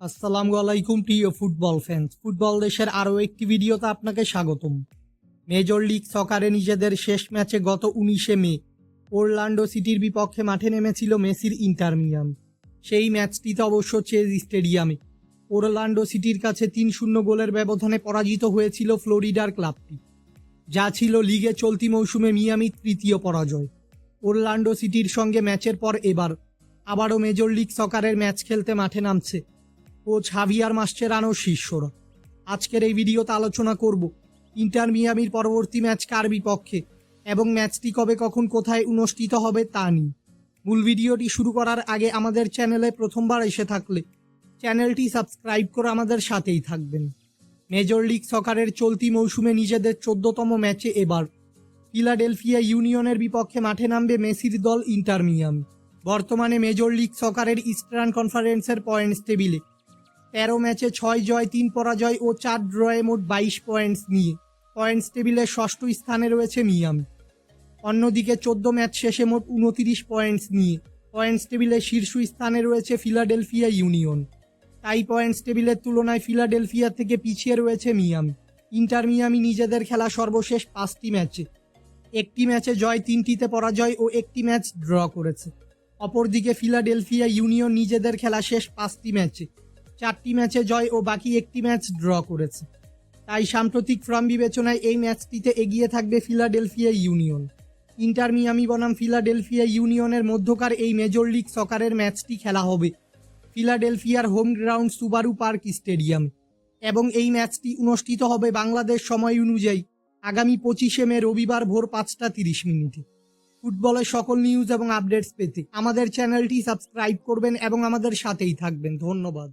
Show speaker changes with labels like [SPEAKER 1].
[SPEAKER 1] আসসালামু আলাইকুম, প্রিয় ফুটবল ফ্যান্স ফুটবল দেশের আরও একটি ভিডিওতে আপনাকে স্বাগতম। মেজর লিগ সকারে নিজেদের শেষ ম্যাচে গত উনিশে মে ওরল্যান্ডো সিটির বিপক্ষে মাঠে নেমেছিল মেসির ইন্টার মিয়ামি সেই ম্যাচটিতে অবশ্য চেজ স্টেডিয়ামে ওরল্যান্ডো সিটির কাছে তিন শূন্য গোলের ব্যবধানে পরাজিত হয়েছিল ফ্লোরিডার ক্লাবটি, যা ছিল লিগে চলতি মৌসুমে মিয়ামির তৃতীয় পরাজয়। ওরল্যান্ডো সিটির সঙ্গে ম্যাচের পর এবার আবারও মেজর লিগ সকারের ম্যাচ খেলতে মাঠে নামছে কোচ হাভিয়ার মাস্টেরানোর শিষ্যরা। আজকের এই ভিডিওতে আলোচনা করব ইন্টার মিয়ামির পরবর্তী ম্যাচ কার বিপক্ষে এবং ম্যাচটি কবে, কখন, কোথায় অনুষ্ঠিত হবে তা নিয়ে। মূল ভিডিওটি শুরু করার আগে আমাদের চ্যানেলে প্রথমবার এসে থাকলে চ্যানেলটি সাবস্ক্রাইব করে আমাদের সাথেই থাকবেন। মেজর লিগ সকারের চলতি মৌসুমে নিজেদের চোদ্দতম ম্যাচে এবার ফিলাডেলফিয়া ইউনিয়নের বিপক্ষে মাঠে নামবে মেসির দল ইন্টার মিয়ামি। বর্তমানে মেজর লিগ সকারের ইস্টার্ন কনফারেন্সের পয়েন্টস টেবিলে তেরো ম্যাচে ছয় জয়, তিন পরাজয় ও চার ড্রয়ে মোট বাইশ পয়েন্টস নিয়ে। পয়েন্টস টেবিলের ষষ্ঠ স্থানে রয়েছে মিয়ামি। অন্যদিকে চোদ্দ ম্যাচ শেষে মোট উনতিরিশ পয়েন্টস নিয়ে। পয়েন্টস টেবিলের শীর্ষ স্থানে রয়েছে ফিলাডেলফিয়া ইউনিয়ন তাই পয়েন্টস টেবিলের তুলনায় ফিলাডেলফিয়া থেকে পিছিয়ে রয়েছে মিয়ামি। ইন্টার মিয়ামি নিজেদের খেলা সর্বশেষ পাঁচটি ম্যাচে। একটি ম্যাচে জয়, তিনটিতে পরাজয় ও একটি ম্যাচ ড্র করেছে। অপরদিকে ফিলাডেলফিয়া ইউনিয়ন নিজেদের খেলা শেষ পাঁচটি ম্যাচে। চারটি ম্যাচে জয় ও বাকি একটি ম্যাচ ড্র করেছে। তাই সাম্প্রতিক ফর্ম বিবেচনায় এই ম্যাচটিতে এগিয়ে থাকবে ফিলাডেলফিয়া ইউনিয়ন। ইন্টার মিয়ামি বনাম ফিলাডেলফিয়া ইউনিয়নের মধ্যকার এই মেজর লিগ সকারের ম্যাচটি খেলা হবে ফিলাডেলফিয়ার home ground Subaru park stadium এবং এই ম্যাচটি অনুষ্ঠিত হবে বাংলাদেশ সময় অনুযায়ী আগামী পঁচিশে মে রবিবার ভোর পাঁচটা তিরিশ মিনিটে। ফুটবলের সকল নিউজ এবং আপডেটস পেতে আমাদের চ্যানেলটি সাবস্ক্রাইব করবেন এবং আমাদের সাথেই থাকবেন। ধন্যবাদ।